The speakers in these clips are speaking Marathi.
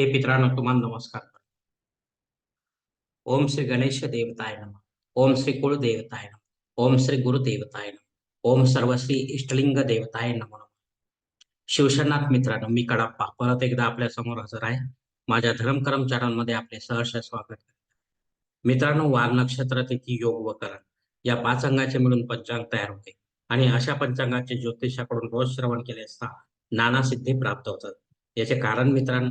हे मित्रांनो तुम्हाला नमस्कार ओम श्री गणेश देवताय नम. ओम श्री कुळ देवताय नम. ओम श्री गुरु देवताय नम. ओम सर्वश्री इष्टलिंग देवताय नम नम. शिवशनाथ मित्रांनो मी कडाप्पा. परत एकदा आपल्यासमोर हजर आहे. माझ्या धर्मकरम चॅनलमध्ये आपले सहर्ष स्वागत करते. मित्रांनो वार नक्षत्र तिथी योग व करण या पाच अंगाचे मिळून पंचांग तयार होते. आणि अशा पंचांगाचे ज्योतिषाकडून रोज श्रवण केले असता नाना सिद्धी प्राप्त होतात. याचे कारण मित्रांनो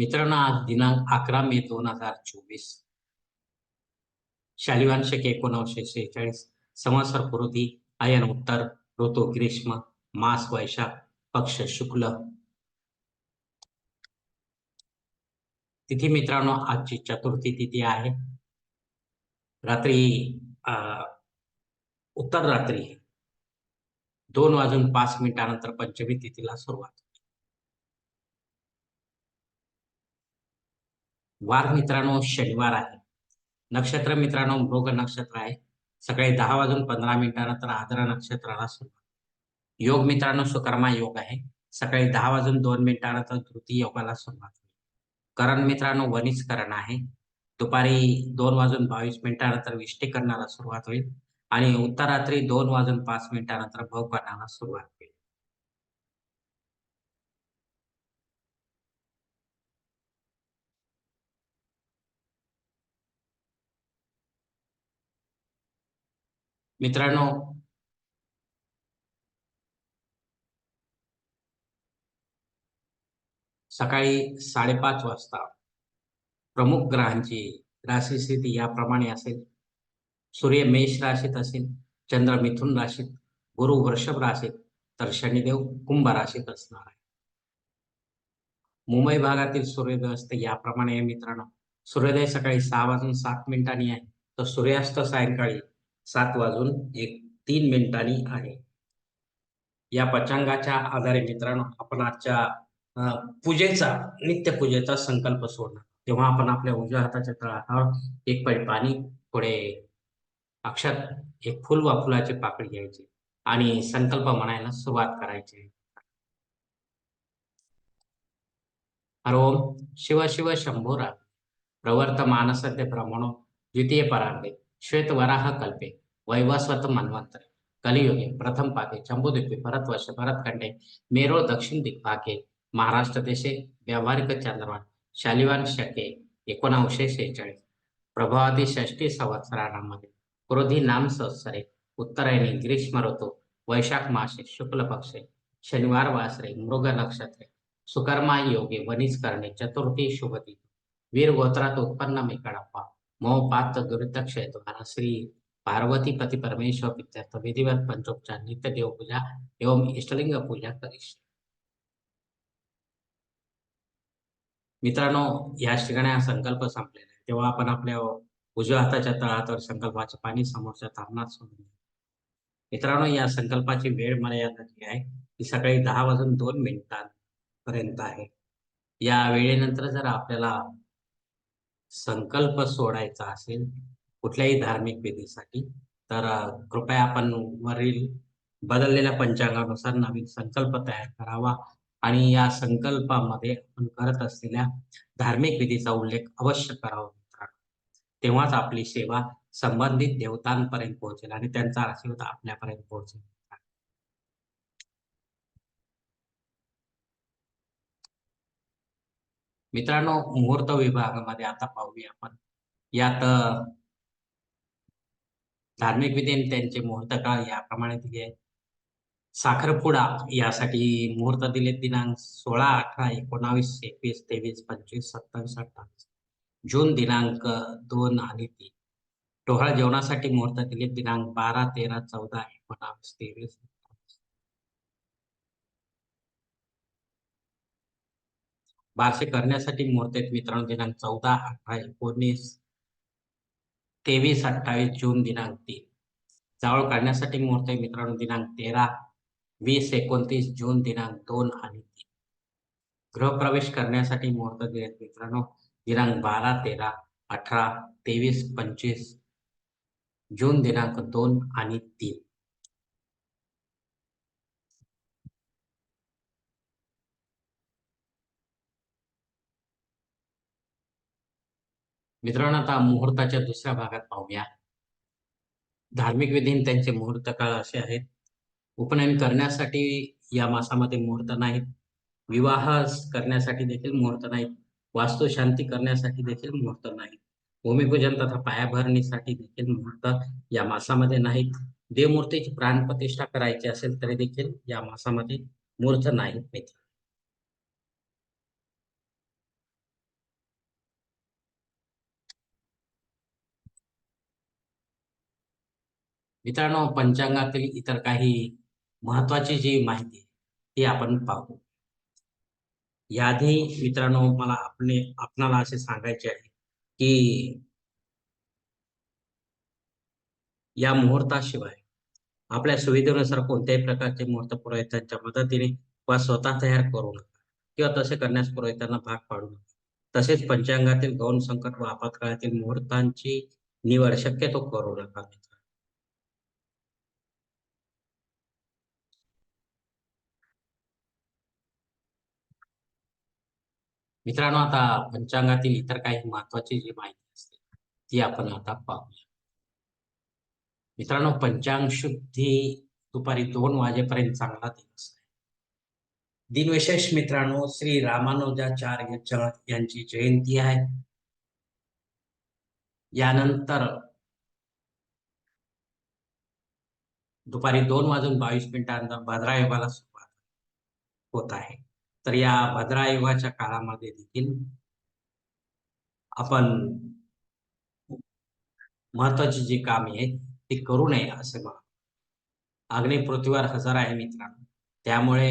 मित्रांनो आज दिनांक अकरा मे दोन हजार चोवीस. शालिवान एकोणविशे एकोणीसशे शेहेचाळीस संवत्सर पूर्वी अयन उत्तर ऋतू ग्रीष्म मास वैशाख पक्ष शुक्ल. तिथी मित्रांनो आजची चतुर्थी तिथी आहे. रात्री उत्तर रात्री दोन वाजून पाच मिनिटानंतर पंचमी तिथीला सुरुवात. वार मित्रांनो शनिवार आहे. नक्षत्र मित्रांनो मृग नक्षत्र आहे. सकाळी दहा वाजून पंधरा मिनिटानंतर आदरा नक्षत्राला सुरुवात. योग मित्रांनो सुकर्मा योग आहे. सकाळी दहा वाजून दोन मिनिटानंतर तृतीय योगाला सुरुवात करण मित्रांनो वनिज आहे. दुपारी दोन वाजून बावीस मिनिटानंतर विष्टीकरणाला सुरुवात होईल आणि उत्तरात्री दोन वाजून पाच मिनिटानंतर भवकरणाला सुरुवात होईल मित्रांनो सकाळी साडेपाच वाजता प्रमुख ग्रहांची राशी स्थिती याप्रमाणे असेल. सूर्य मेष राशीत असेल चंद्र मिथुन राशीत गुरु वृषभ राशीत तर शनिदेव कुंभ राशीत असणार आहे. मुंबई भागातील सूर्योदय असते याप्रमाणे मित्रांनो. सूर्योदय सकाळी सहा वाजून सात मिनिटांनी आहे. तर सूर्यास्त सायंकाळी सात वाजून एक तीन मिनिटांनी आहे. या पचांगाच्या आधारे मित्रांनो आपण आजच्या पूजेचा नित्य पूजेचा संकल्प सोडणार. तेव्हा आपण आपल्या उजव्या हाताच्या तळावर एक पळी पाणी थोडे अक्षर एक फुल वा फुलाची पाकळी घ्यायची आणि संकल्प म्हणायला सुरुवात करायची. हरोम शिव शिव शंभोरा प्रवर्त मानसद्य ब्रह्मणो द्वितीय परांडे. श्वेत वराह कल्पे. वैवस्वत मन्वंतर कलियुगे प्रथम पाके चंबुद्वीपे भरतवर्ष भरतखंडे मेरोळ दक्षिण दिग्भागे महाराष्ट्र देशे व्यावहारिक चंद्रवान शालिवान शके एकोणाशे शेहेचाळीस प्रभावादी षष्टी संवत्सरामध्ये क्रोधी नाम संवत्सरे उत्तरायणी ग्रीष्म ऋतू वैशाख मासे शुक्ल पक्षे शनिवार वासरे मृग नक्षत्रे सुकर्मा योगे वनिज करणे चतुर्थी शुभती वीर गोत्रात उत्पन्न मी कडप्पा मोह दुरित क्षेत्र श्री पार्वती पति परमेश्वर पित्यर्थ विधिवत पंचोपचार नित्य देवपूजा एवं इष्टलिंग पूजा करीश। मित्रांनो या ठिकाणी हा संकल्प संपलेला आहे. तेव्हा आपण आपल्या उजव्या हाताच्या तळातवर संकल्पाचे पाणी समोरच्या तारणात सोडून मित्रांनो या संकल्पाची वेळ मर्यादा जी आहे ती सकाळी दहा वाजून दोन मिनिटांपर्यंत आहे. या वेळेनंतर जर आपल्याला संकल्प सोडायचा असेल कुठल्याही धार्मिक विधीसाठी. तर कृपया आपण वरील बदललेल्या पंचांगानुसार नवीन संकल्प तयार करावा. आणि या संकल्पामध्ये आपण करत असलेल्या धार्मिक विधीचा उल्लेख अवश्य करावा तेव्हाच आपली सेवा संबंधित देवतांपर्यंत पोहोचेल आणि त्यांचा आशीर्वाद आपल्यापर्यंत पोहोचेल. मित्रांनो मुहूर्त विभागामध्ये आता पाहूया आपण. यात धार्मिक विधी त्यांचे मुहूर्त काळ याप्रमाणे दिले. आहेत साखरपुडा यासाठी मुहूर्त दिले दिनांक सोळा अठरा एकोणावीस एकवीस तेवीस पंचवीस सत्तावीस अठ्ठावीस. जून दिनांक दोन आणि तीन. टोहाळ जेवणासाठी मुहूर्त दिले दिनांक बारा तेरा चौदा एकोणावीस तेवीस बारसे करण्यासाठी मुहूर्त वितरण मित्रांनो दिनांक चौदा अठरा एकोणीस तेवीस अठ्ठावीस जून दिनांक तीन. जावळ काढण्यासाठी मुहूर्त आहे मित्रांनो दिनांक तेरा वीस एकोणतीस जून दिनांक दोन आणि तीन. गृहप्रवेश करण्यासाठी मुहूर्त दिलेत मित्रांनो दिनांक बारा तेरा अठरा तेवीस पंचवीस जून दिनांक दोन आणि तीन. मित्रांनो आता मुहूर्ताच्या दुसऱ्या भागात पाहूया. धार्मिक विधी त्यांचे मुहूर्त काळ असे आहेत. उपनयन करण्यासाठी या मासामध्ये मुहूर्त नाहीत. विवाह करण्यासाठी देखील मुहूर्त नाहीत. वास्तुशांती करण्यासाठी देखील मुहूर्त नाहीत. भूमिपूजन तथा पायाभरणीसाठी देखील मुहूर्त या मासामध्ये नाहीत. देवमूर्तीची प्राणप्रतिष्ठा करायची असेल तरी देखील या मासामध्ये मुहूर्त नाहीत मित्र मित्रांनो पंचांगातील इतर काही महत्वाची जी माहिती ती आपण पाहू. याआधी मित्रांनो मला आपले आपणाला असे सांगायचे आहे की या मुहूर्ताशिवाय आपल्या सुविधेनुसार कोणत्याही प्रकारचे मुहूर्त पुरोहितांच्या मदतीने वा स्वतः तयार करू नका किंवा तसे करण्यास पुरोहितांना भाग पाडू नका. तसेच पंचांगातील गौण संकट व आपत्काळातील मुहूर्तांची निवड शक्यतो करू नका मित्रांनो आता पंचांगातील इतर काही महत्वाची जी माहिती असते ती आपण आता पाहूया. मित्रांनो पंचांग शुद्धी दुपारी दोन वाजेपर्यंत चांगला दिवस आहे. दिनविशेष मित्रांनो श्री रामानुजाचार्य यांची जयंती आहे. यानंतर दुपारी दोन वाजून बावीस मिनिटांनंतर भद्रायोगाला सुरुवात होत आहे. तर या भद्रायुगाच्या काळामध्ये देखील आपण महत्वाची जी कामे आहेत ती करू नये असे मला अग्नी पृथ्वीवर हजर आहे मित्रांनो. त्यामुळे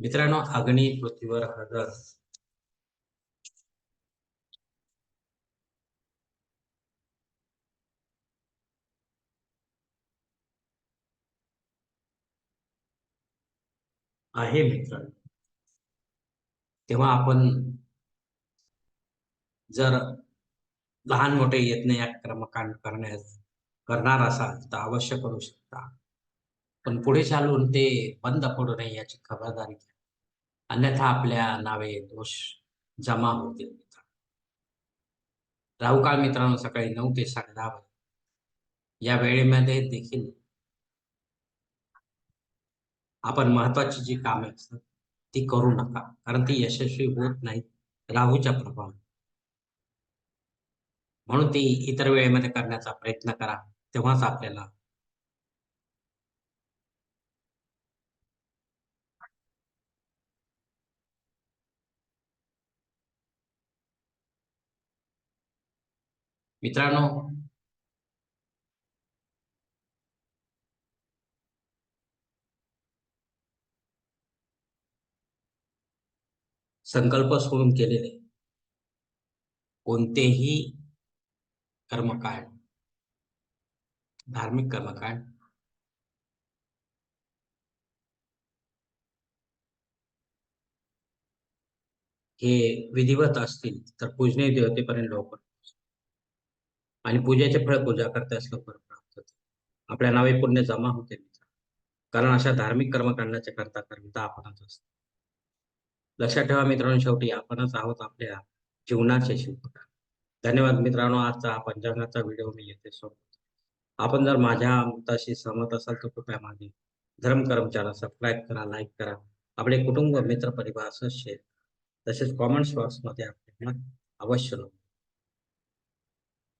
मित्रांनो अग्नी पृथ्वीवर हजर आहे मित्रांनो. तेव्हा आपण जर लहान मोठे यत्न या क्रमकांड करण्यास करणार असाल तर अवश्य करू शकता. पण पुढे चालून ते बंद पडू नये याची खबरदारी घ्या. अन्यथा आपल्या नावे दोष जमा होतील. राहुकाळ मित्रांनो सकाळी नऊ ते साडे दहा या वेळेमध्ये देखील आपण महत्वाची जी कामे असतात ती करू नका. कारण ती यशस्वी होत नाही राहूच्या प्रभाव म्हणून ती इतर वेळेमध्ये करण्याचा प्रयत्न करा. तेव्हाच आपल्याला मित्रांनो संकल्प सोडून केलेले कोणतेही कर्मकांड धार्मिक कर्मकांड हे विधिवत असतील तर पूजनीय देवतेपर्यंत लवकर आणि पूजेचे फळ पूजा करताच लवकर प्राप्त होते. आपल्या नावे पुण्य जमा होते कारण अशा धार्मिक कर्म करण्याच्या करता करता आपणच असतो. लक्षात ठेवा मित्रांनो शेवटी आपणच आहोत आपल्या जीवनाचे शिल्पकार धन्यवाद मित्रांनो आजचा हा पंचांगाचा व्हिडिओ मी येथे सोडतो. आपण जर माझ्या मताशी सहमत असाल तर कृपया माझे धर्म कर्मचारा सबस्क्राईब करा लाईक करा. आपले कुटुंब मित्र परिवार असं शेअर तसेच कॉमेंट्स बॉक्समध्ये आपले मत अवश्य नोंद